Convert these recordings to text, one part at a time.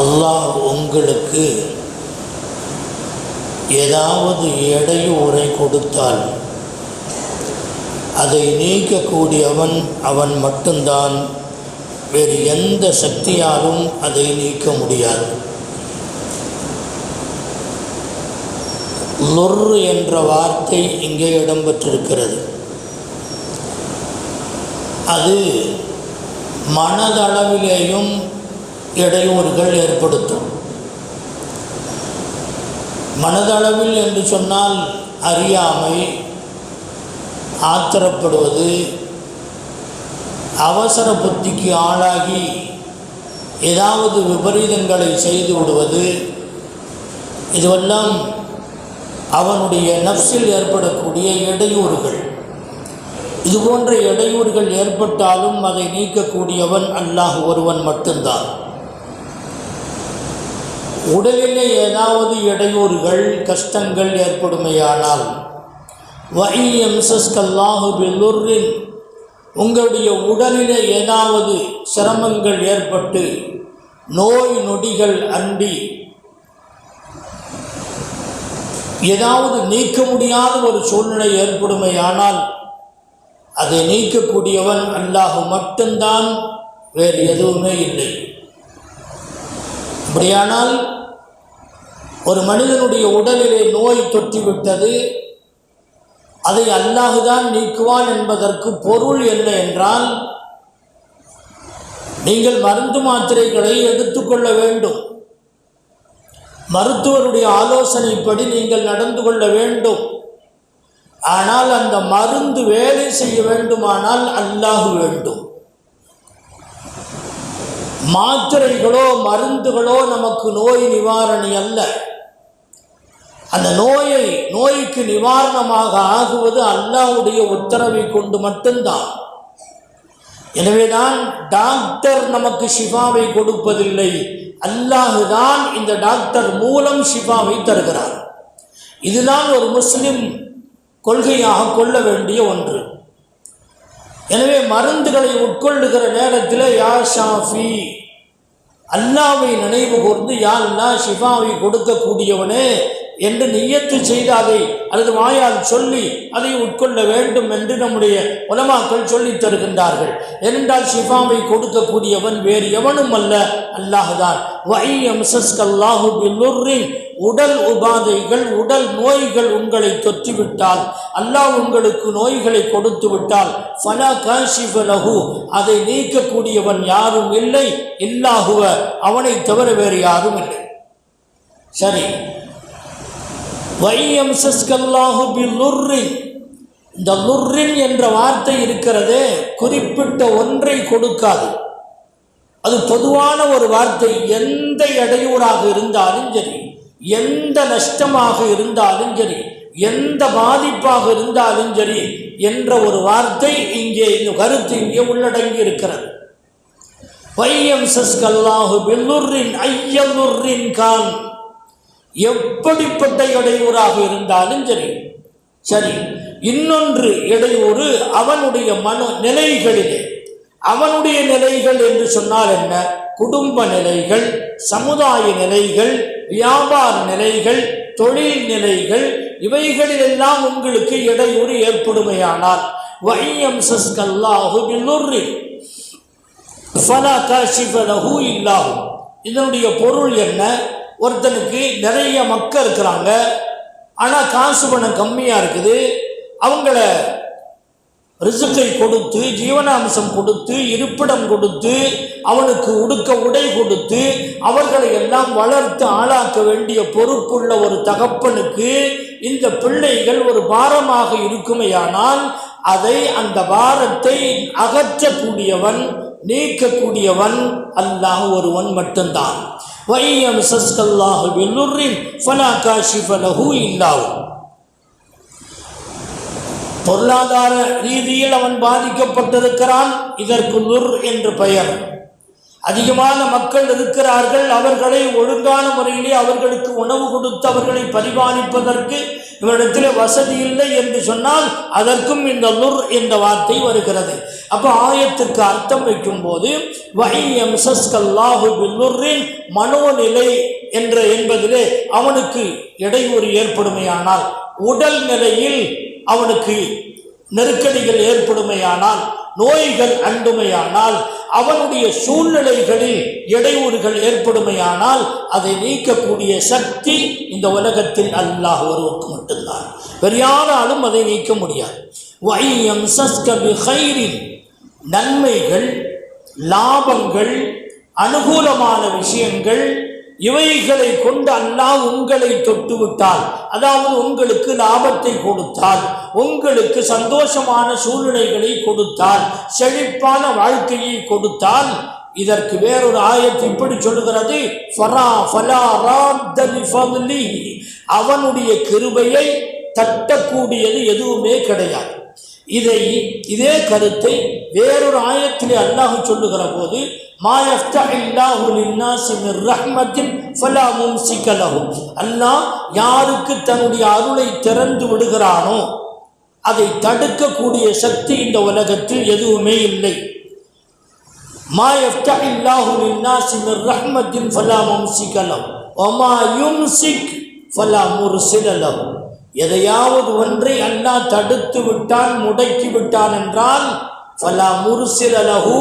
அல்லாஹ் உங்களுக்கு ஏதாவது இடையூறை கொடுத்தால் அதை நீக்கக்கூடியவன் அவன் மட்டும்தான். வேறு எந்த சக்தியாலும் அதை நீக்க முடியாது. லொர்ரு என்ற வார்த்தை இங்கே இடம்பெற்றிருக்கிறது. அது மனதளவிலேயும் இடையூறுகள் ஏற்படுத்தும். மனதளவில் என்று சொன்னால் அறியாமை ஆத்திரப்படுவது அவசர புத்திக்கு ஆளாகி ஏதாவது விபரீதங்களை செய்து விடுவது இதுவெல்லாம் அவனுடைய நப்சில் ஏற்படக்கூடிய இடையூறுகள். இது போன்ற இடையூறுகள் ஏற்பட்டாலும் அதை நீக்கக்கூடியவன் அல்லாஹ் ஒருவன் மட்டும்தான். உடலிலே ஏதாவது இடையூறுகள் கஷ்டங்கள் ஏற்படுமையானால் வைஎம்சஸ்கல்லாஹு பில்லுரின் உங்களுடைய உடலிலே ஏதாவது சிரமங்கள் ஏற்பட்டு நோய் நொடிகள் அண்டி ஏதாவது நீக்க முடியாத ஒரு சூழ்நிலை ஏற்படுமையானால் அதை நீக்கக்கூடியவன் அல்லாஹு மட்டும்தான் வேறு எதுவுமே இல்லை. அப்படியானால் ஒரு மனிதனுடைய உடலிலே நோய் தொற்றிவிட்டது அதை அல்லாஹுதான் நீக்குவான் என்பதற்கு பொருள் என்ன என்றால் நீங்கள் மருந்து மாத்திரைகளை எடுத்துக்கொள்ள வேண்டும். மருத்துவருடைய ஆலோசனைப்படி நீங்கள் நடந்து கொள்ள வேண்டும். ஆனால் அந்த மருந்து வேலை செய்ய வேண்டுமானால் அல்லாஹ் வேண்டும். மாத்திரைகளோ மருந்துகளோ நமக்கு நோய் நிவாரணி அல்ல. அந்த நோயை நோய்க்கு நிவாரணமாக ஆகுவது அல்லாவுடைய உத்தரவை கொண்டு மட்டும்தான். எனவேதான் டாக்டர் நமக்கு ஷிஃபாவை கொடுப்பதில்லை. அல்லாஹுதான் இந்த டாக்டர் மூலம் ஷிஃபாவை தருகிறார். இதுதான் ஒரு முஸ்லிம் கொள்கையாக கொள்ள வேண்டிய ஒன்று. எனவே மருந்துகளை உட்கொள்ளுகிற நேரத்தில் யா ஷாஃபி அல்லாவை நினைவு கூர்ந்து யா அல்லா ஷிஃபாவை கொடுக்கக்கூடியவனே என்று நியத்து செய்து அதை அல்லது வாயால் சொல்லி அதை உட்கொள்ள வேண்டும் என்று நம்முடைய உலமாக்கள் சொல்லித் தருகின்றார்கள். ஏனென்றால் ஷிஃபாவை கொடுக்கக்கூடியவன் வேறு எவனும் அல்ல அல்லாஹுதான். வை அம்சஸ்கல்லாஹு பில்லுர்ரின் உடல் உபாதைகள் உடல் நோய்கள் உங்களை தொற்றிவிட்டால் அல்லாஹ் உங்களுக்கு நோய்களை கொடுத்து விட்டால் ஃபலா காஷிஃபலஹு அதை நீக்கக்கூடியவன் யாரும் இல்லை இல்லாகுவ அவனை தவிர வேறு யாரும் இல்லை. சரி. வையம்சஸ்கல்லாஹு பில்லுர்ரின் இந்த லுர்ரின் என்ற வார்த்தை இருக்கிறதே குறிப்பிட்ட ஒன்றை கொடுக்காது. அது பொதுவான ஒரு வார்த்தை எந்த இடையூறாக இருந்தாலும் சரி. எந்த நஷ்டமாக இருந்தாலும் சரி எந்த பாதிப்பாக இருந்தாலும் சரி என்ற ஒரு வார்த்தை இங்கே இந்த கருத்து இங்கே உள்ளடங்கி இருக்கிறது. பையம் சஸ்கல்லாஹு பில்லுர்ரின் ஐயலுர்ரின் கான் எப்படிப்பட்ட இடையூறாக இருந்தாலும் சரி சரி இன்னொன்று இடையூறு அவனுடைய மன நிலைகளிலே அவனுடைய நிலைகள் என்று சொன்னால் என்ன? குடும்ப நிலைகள் சமுதாய நிலைகள் வியாபார நிலைகள் தொழில் நிலைகள் இவைகளிலெல்லாம் உங்களுக்கு இடையூறு ஏற்படுமையானால் வையம் சஸ்கல்லாஹு பில்லுர்ரி. ஃபலா காஷிஃப இல்லாஹு. இதனுடைய பொருள் என்ன? ஒருத்தனுக்கு நிறைய மக்கள் இருக்கிறாங்க. ஆனால் காசு பணம் கம்மியாக இருக்குது. அவங்கள ரிசுக்கை கொடுத்து ஜீவனாம்சம் கொடுத்து இருப்பிடம் கொடுத்து அவனுக்கு உடுக்க உடை கொடுத்து அவர்களை எல்லாம் வளர்த்து ஆளாக்க வேண்டிய பொறுப்புள்ள ஒரு தகப்பனுக்கு இந்த பிள்ளைகள் ஒரு பாரமாக இருக்குமையானால் அதை அந்த பாரத்தை அகற்றக்கூடியவன் நீக்கக்கூடியவன் அல்லாஹ் ஒருவன் மட்டும்தான். வையம் சஸ்கல்லாஹு வெல்லுரின் ஃபலா காஷிஃப இல்லாவும் பொருளாதார ரீதியில் அவன் பாதிக்கப்பட்டிருக்கிறான். இதற்கு நுர் என்று பெயர். அதிகமான மக்கள் இருக்கிறார்கள். அவர்களை ஒழுங்கான முறையிலே அவர்களுக்கு உணவு கொடுத்து அவர்களை பரிபாலிப்பதற்கு இவரிடத்தில் வசதி இல்லை என்று சொன்னால் அதற்கும் இந்த லுர் என்ற வார்த்தை வருகிறது. அப்போ ஆயத்திற்கு அர்த்தம் வைக்கும்போது வையம் சஸ்கல்லாஹு பில்லுரின் மனோநிலை என்ற என்பதிலே அவனுக்கு இடையூறு ஏற்படுமையானால் உடல் நிலையில் அவனுக்கு நெருக்கடிகள் ஏற்படுமையானால் நோய்கள் அண்டுமையானால் அவனுடைய சூழ்நிலைகளில் இடையூறுகள் ஏற்படுமையானால் அதை நீக்கக்கூடிய சக்தி இந்த உலகத்தில் அல்லாஹ் ஒருவருக்கு மட்டும்தான். வேறு யாராலும் அதை நீக்க முடியாது. வையம் சஸ்கபி ஹைரின். நன்மைகள் லாபங்கள் அனுகூலமான விஷயங்கள் இவைகளை கொண்டு அல்லாஹ் உங்களை தொட்டு விட்டால் அதாவது உங்களுக்கு லாபத்தை கொடுத்தால் உங்களுக்கு சந்தோஷமான சூழ்நிலைகளை கொடுத்தால் செழிப்பான வாழ்க்கையை கொடுத்தால் இதற்கு வேறொரு ஆயத்து இப்படி சொல்லுகிறது ஃபலா அவனுடைய கிருபையை தட்டக்கூடியது எதுவுமே கிடையாது. இதை இதே கருத்தை வேறொரு ஆயத்திலே அல்லாஹ் சொல்லுகிற போது மா யஃப்தஹில்லாஹு லின்னாஸி மிர் ரஹ்மத்தின் ஃபலா மும்சிக லஹு. அல்லாஹ் யாருக்கு தன்னுடைய அருளை திறந்து விடுகிறானோ அதை தடுக்கக்கூடிய சக்தி இந்த உலகத்தில் எதுவுமே இல்லை. மா யஃப்தஹில்லாஹு லின்னாஸி மிர் ரஹ்மத்தின் ஃபலா மும்சிக லஹு. வமா யும்சிக் ஃபலா முர்சில எதையாவது ஒன்றை அல்லாஹ் தடுத்து விட்டான் முடக்கி விட்டான் என்றால் பல முருசிலகு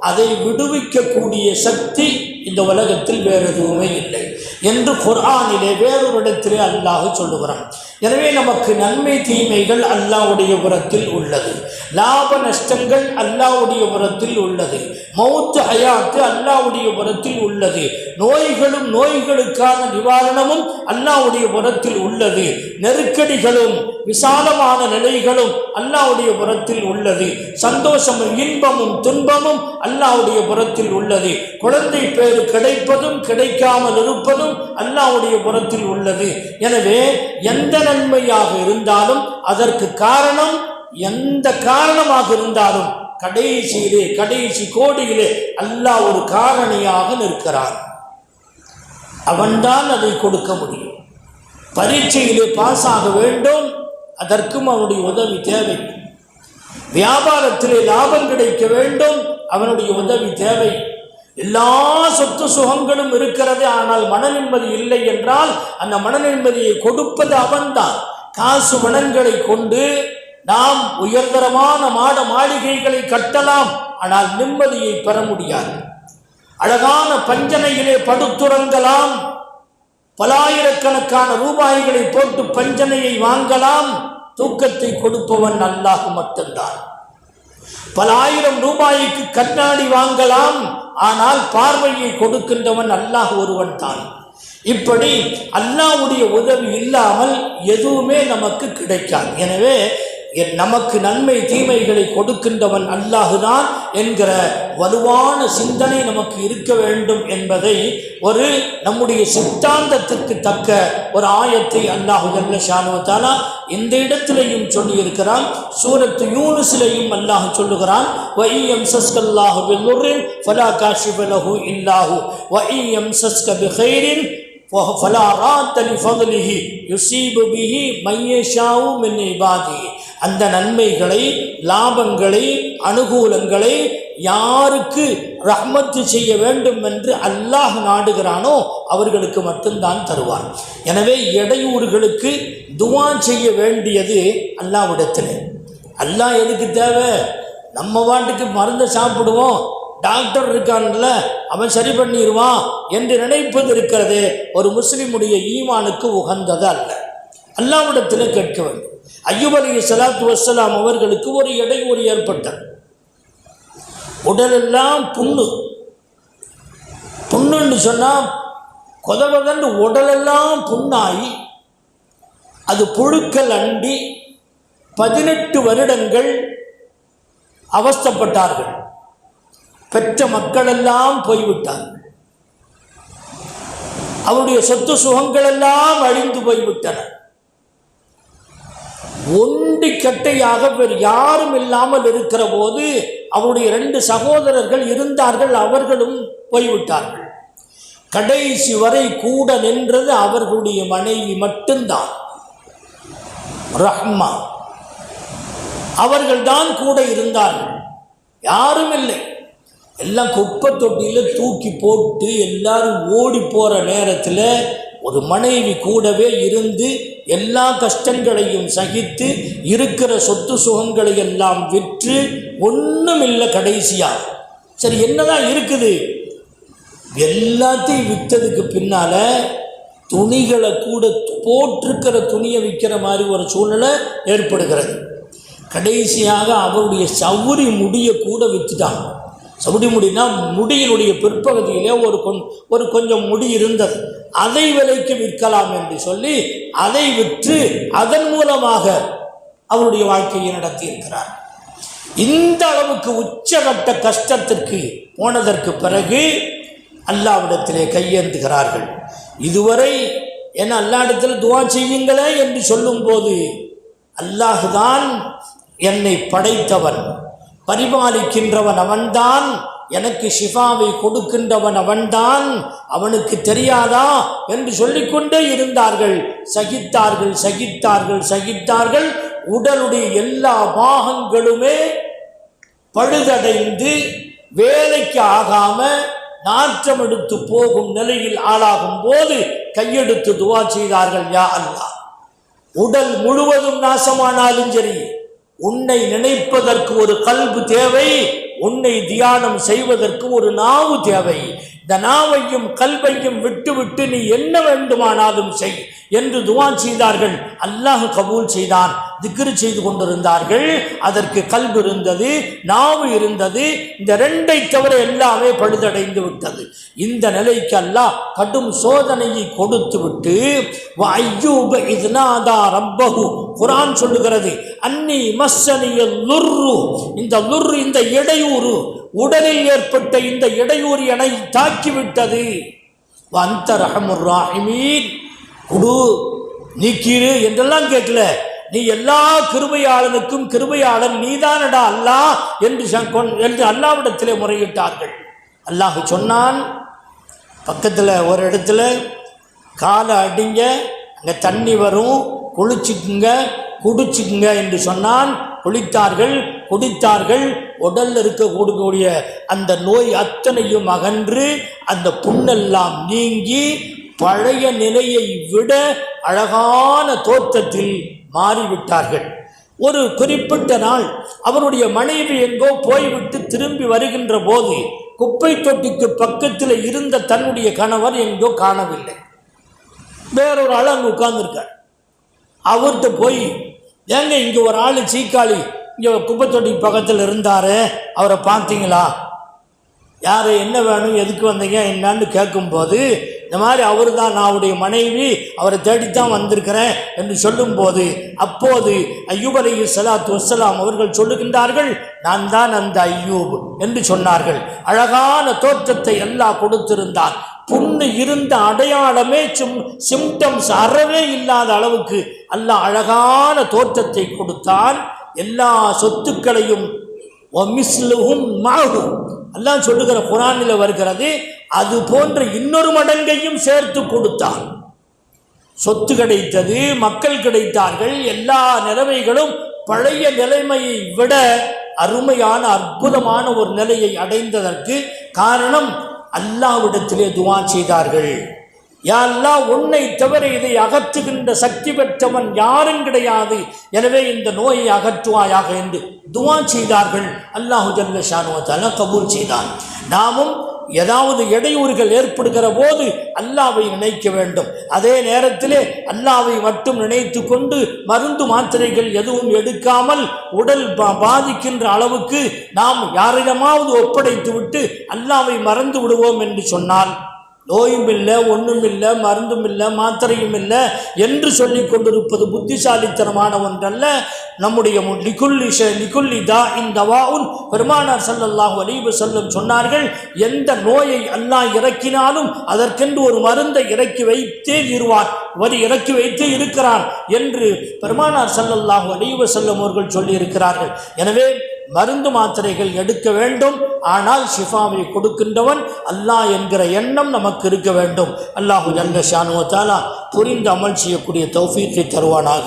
அதை விடுவிக்கக்கூடிய சக்தி இந்த உலகத்தில் வேறு எதுவுமே இல்லை என்று குர்ஆனிலே வேறொரு இடத்திலே அல்லாஹ் சொல்லுகிறான். எனவே நமக்கு நன்மை தீமைகள் அல்லாவுடைய புறத்தில் உள்ளது. லாப நஷ்டங்கள் அல்லாவுடைய புறத்தில் உள்ளது. மௌத்து ஹயாத்து அல்லாவுடைய புறத்தில் உள்ளது. நோய்களும் நோய்களுக்கான நிவாரணமும் அல்லாவுடைய புறத்தில் உள்ளது. நெருக்கடிகளும் விசாலமான நிலைகளும் அல்லாவுடைய புறத்தில் உள்ளது. சந்தோஷமும் இன்பமும் துன்பமும் அல்லாவுடைய புறத்தில் உள்ளது. குழந்தை பேர் கிடைப்பதும் கிடைக்காமல் இருப்பதும் அல்லாவுடைய புறத்தில் உள்ளது. எனவே எந்த நன்மையாக இருந்தாலும் அதற்கு காரணம் எந்த காரணமாக இருந்தாலும் கடைசியிலே கடைசி கோடியிலே அல்லாஹ் ஒரு காரணியாக நிற்கிறான். அவன்தான் அதை கொடுக்க முடியும். பரீட்சையிலே பாஸ் ஆக வேண்டும் அதற்கும் அவனுடைய உதவி தேவை. வியாபாரத்திலே லாபம் கிடைக்க வேண்டும் அவனுடைய உதவி தேவை. எல்லா சொத்து சுகங்களும் இருக்கிறது ஆனால் மன நிம்மதி இல்லை என்றால் அந்த மன நிம்மதியை கொடுப்பது அவன்தான். காசு மனங்களை கொண்டு நாம் உயர்தரமான மாட மாளிகைகளை கட்டலாம் ஆனால் நிம்மதியை பெற முடியாது. அழகான பஞ்சனையிலே படுத்துறங்கலாம் பலாயிரக்கணக்கான ரூபாய்களை போட்டு பஞ்சனையை வாங்கலாம் தூக்கத்தை கொடுப்பவன் அல்லாஹ் மட்டும்தான். பல ஆயிரம் ரூபாய்க்கு கண்ணாடி வாங்கலாம் ஆனால் பார்வையை கொடுக்கின்றவன் அல்லாஹ் ஒருவன் தான். இப்படி அல்லாவுடைய உதவி இல்லாமல் எதுவுமே நமக்கு கிடைக்காது. எனவே என் நமக்கு நன்மை தீமைகளை கொடுக்கின்றவன் அல்லாஹுதான் என்கிற வலுவான சிந்தனை நமக்கு இருக்க வேண்டும் என்பதை ஒரு நம்முடைய சித்தாந்தத்திற்கு தக்க ஒரு ஆயத்தை அல்லாஹு ஜல்ல ஷானுவத்தாலா இந்த இடத்திலையும் சொல்லியிருக்கிறான். சூரத்து யூனுசிலையும் அல்லாஹ் சொல்லுகிறான். வஇயம் சஸ்கல்லாஹு பில்லுரின் ஃபலா காஷிபலஹு இல்லாஹு. வஇயம் சஸ்க பிஹைரின் ஃபலா ராத்தலி ஃபதுலிஹி யுசீபு பிஹி மையஷாவு மின் இபாதிஹி. அந்த நன்மைகளை லாபங்களை அனுகூலங்களை யாருக்கு ரஹ்மத்து செய்ய வேண்டும் என்று அல்லாஹ் நாடுகிறானோ அவர்களுக்கு மட்டும்தான் தருவான். எனவே இடையூறுகளுக்கு துவா செய்ய வேண்டியது அல்லாவிடத்தில் அல்லாஹ் எதுக்கு தேவை? நம்ம வாட்டுக்கு மருந்தை சாப்பிடுவோம். டாக்டர் இருக்கான்ல அவன் சரி பண்ணிடுவான் என்று நினைப்பது இருக்கிறது. ஒரு முஸ்லீமுடைய ஈமானுக்கு உகந்தது அல்ல. அல்லாவிடத்தில் கேட்க வேண்டும் ஐயூப் அலி சலாத்து வசலாம் அவர்களுக்கு ஒரு இடையூறு ஏற்பட்டது. உடலெல்லாம் புண்ணு. புண்ணுன்னு சொன்னால் கொதவதண்டு உடலெல்லாம் புண்ணாகி அது புழுக்கள் அண்டி பதினெட்டு வருடங்கள் அவஸ்தப்பட்டார்கள். பெற்ற மக்களெல்லாம் போய்விட்டார்கள். அவருடைய சொத்து சுகங்களெல்லாம் அழிந்து போய்விட்டன. ஒண்டி கட்டையாக வேறு யாரும் இல்லாமல் இருக்கிற போது அவருடைய ரெண்டு சகோதரர்கள் இருந்தார்கள் அவர்களும் போய்விட்டார்கள். கடைசி வரை கூட நின்றது அவர்களுடைய மனைவி மட்டும்தான். ரஹ்மா. அவர்கள்தான் கூட இருந்தார்கள். யாரும் இல்லை. எல்லாம் குப்பை தொட்டியில் தூக்கி போட்டு எல்லாரும் ஓடி போகிற நேரத்தில் ஒரு மனைவி கூடவே இருந்து எல்லா கஷ்டங்களையும் சகித்து இருக்கிற சொத்து சுகங்களை எல்லாம் விற்று ஒன்றும் இல்லை கடைசியாக சரி என்னதான் இருக்குது? எல்லாத்தையும் விற்றதுக்கு பின்னால் துணிகளை கூட போட்டிருக்கிற துணியை விற்கிற மாதிரி ஒரு சூழ்நிலை ஏற்படுகிறது. கடைசியாக அவருடைய சவுரி முடியை கூட விற்றுட்டாங்க சவுடி முடினா முடியினுடைய பிற்பகுதியிலே ஒரு கொஞ் ஒரு கொஞ்சம் முடி இருந்தது. அதை விலைக்கு விற்கலாம் என்று சொல்லி அதை விற்று அதன் மூலமாக அவருடைய வாழ்க்கையை நடத்தியிருக்கிறார். இந்த அளவுக்கு உச்சகட்ட கஷ்டத்திற்கு போனதற்கு பிறகு அல்லாவிடத்திலே கையேந்துகிறார்கள். இதுவரை என் அல்லாடத்தில் துவா செய்யுங்களே என்று சொல்லும்போது அல்லாஹுதான் என்னை படைத்தவன். பரிபாலிக்கின்றவன் அவன்தான். எனக்கு ஷிஃபாவை கொடுக்கின்றவன் அவன்தான். அவனுக்கு தெரியாதா என்று சொல்லிக்கொண்டே இருந்தார்கள். சகித்தார்கள் சகித்தார்கள் சகித்தார்கள். உடலுடைய எல்லா பாகங்களுமே பழுதடைந்து வேலைக்கு ஆகாம நாற்றம் எடுத்து போகும் நிலையில் ஆளாகும் போது கையெடுத்து துவா செய்தார்கள் யா அல்லா உடல் முழுவதும் நாசமானாலும் சரி உன்னை நினைப்பதற்கு ஒரு கல்பு தேவை உன்னை தியானம் செய்வதற்கு ஒரு நாவு தேவை. இந்த நாவையும் கல்வையும் விட்டுவிட்டு நீ என்ன வேண்டுமானாலும் செய் என்று துவா செய்தார்கள். அல்லாஹ் கபூல் செய்தான். திக்ரு செய்து கொண்டிருந்தார்கள். அதற்கு கல்பு இருந்தது நாவு இருந்தது. இந்த ரெண்டை தவிர எல்லாமே பழுதடைந்து விட்டது. இந்த நிலைக்கு அல்லாஹ் கடும் சோதனையை கொடுத்து விட்டு ஐயூப இதுனாதா ரப்பகு குரான் சொல்லுகிறது அன்னி மஸ்ஸனிய லுர்ரு. இந்த லுர்ரு இந்த இடையூறு உடலில் ஏற்பட்ட இந்த இடையூறு என தாக்கிவிட்டது. வந்த ரஹமுர் ராஹிமீன். குடு நீக்கிரு என்றெல்லாம் கேட்கல. நீ எல்லா கிருபையாளனுக்கும் கிருபையாளன் நீதானடா அல்லாஹ் என்று என்று அல்லாவிடத்திலே முறையிட்டார்கள். அல்லாஹ் சொன்னான் பக்கத்தில் ஒரு இடத்துல காலை அடிங்க அங்கே தண்ணி வரும் குளிச்சுக்குங்க குடிச்சுக்குங்க என்று சொன்னான். குளித்தார்கள் குடித்தார்கள் உடல்ல இருக்கக்கூடிய அந்த நோய் அத்தனையும் அகன்று அந்த புண்ணெல்லாம் நீங்கி பழைய நிலையை விட அழகான தோற்றத்தில் மாறிவிட்டார்கள். ஒரு குறிப்பிட்ட நாள் அவருடைய மனைவி எங்கோ போய்விட்டு திரும்பி வருகின்ற போது குப்பை தொட்டிக்கு பக்கத்தில் இருந்த தன்னுடைய கணவர் எங்கோ காணவில்லை. வேறொரு ஆள் அங்கே உட்கார்ந்துருக்கார். அவர்கிட்ட போய் ஏங்க இங்கே ஒரு ஆள் சீக்காளி. இங்கே குப்பை தொட்டிக்கு பக்கத்தில் இருந்தார் அவரை பார்த்தீங்களா? யார் என்ன வேணும் எதுக்கு வந்தீங்க என்னான்னு கேட்கும்போது இந்த மாதிரி அவர் தான் நாவுடைய மனைவி அவரை தேடித்தான் வந்திருக்கிறேன் என்று சொல்லும்போது அப்போது ஐயூப் அலி ஸலாத்து வசலாம் அவர்கள் சொல்லுகின்றார்கள் நான் தான் அந்த ஐயூப் என்று சொன்னார்கள். அழகான தோற்றத்தை எல்லாம் கொடுத்திருந்தார். புண்ணு இருந்த அடையாளமே சிம் சிம்டம்ஸ் அறவே இல்லாத அளவுக்கு அல்லாஹ் அழகான தோற்றத்தை கொடுத்தான். எல்லா சொத்துக்களையும் ஒமிஸ்லுஹும் மாகும் அல்லாஹ் சொல்லுகிற குரானில் வருகிறது அது போன்ற இன்னொரு மடங்கையும் சேர்த்து கொடுத்தான். சொத்து கிடைத்தது மக்கள் கிடைத்தார்கள் எல்லா நிலைமைகளும் பழைய நிலைமையை விட அருமையான அற்புதமான ஒரு நிலையை அடைந்ததற்கு காரணம் அல்லாவிடத்திலே துவா செய்தார்கள். யாரெல்லாம் உன்னை தவிர இதை அகற்றுகின்ற சக்தி பெற்றவன் யாரும் கிடையாது. எனவே இந்த நோயை அகற்றுவாயாக என்று துவா செய்தார்கள். அல்லாஹு ஜல்ல ஷானுவத்தால கபூல் செய்தான். நாமும் ஏதாவது இடையூறுகள் ஏற்படுகிற போது அல்லாவை நினைக்க வேண்டும். அதே நேரத்திலே அல்லாவை மட்டும் நினைத்து கொண்டு மருந்து மாத்திரைகள் எதுவும் எடுக்காமல் உடல் பா- பாதிக்கின்ற அளவுக்கு நாம் யாரிடமாவது ஒப்படைத்து விட்டு அல்லாவை மறந்து விடுவோம் என்று சொன்னால் நோயும் இல்லை ஒன்றும் இல்லை மருந்தும் இல்லை மாத்திரையும் இல்லை என்று சொல்லி கொண்டிருப்பது புத்திசாலித்தனமான ஒன்றல்ல. நம்முடைய மு- லிகுல்லி லிகுல்லி தா இந்த வாவுன் பெருமானார் ஸல்லல்லாஹு அலைஹி செல்லும் சொன்னார்கள் எந்த நோயை அல்லாஹ் இறக்கினாலும் அதற்கென்று ஒரு மருந்தை இறக்கி வைத்தே இருவார் வரி இறக்கி வைத்தே இருக்கிறான் என்று பெருமானார் ஸல்லல்லாஹு அலைஹி செல்லும் அவர்கள் சொல்லியிருக்கிறார்கள். எனவே மருந்து மாத்திரைகள் எடுக்க வேண்டும். ஆனால் ஷிஃபாவை கொடுக்கின்றவன் அல்லாஹ் என்கிற எண்ணம் நமக்கு இருக்க வேண்டும். அல்லாஹு ஜல்ல ஷானுவத்தாலா புரிந்து அமல் செய்யக்கூடிய தௌஃபீக்கை தருவானாக.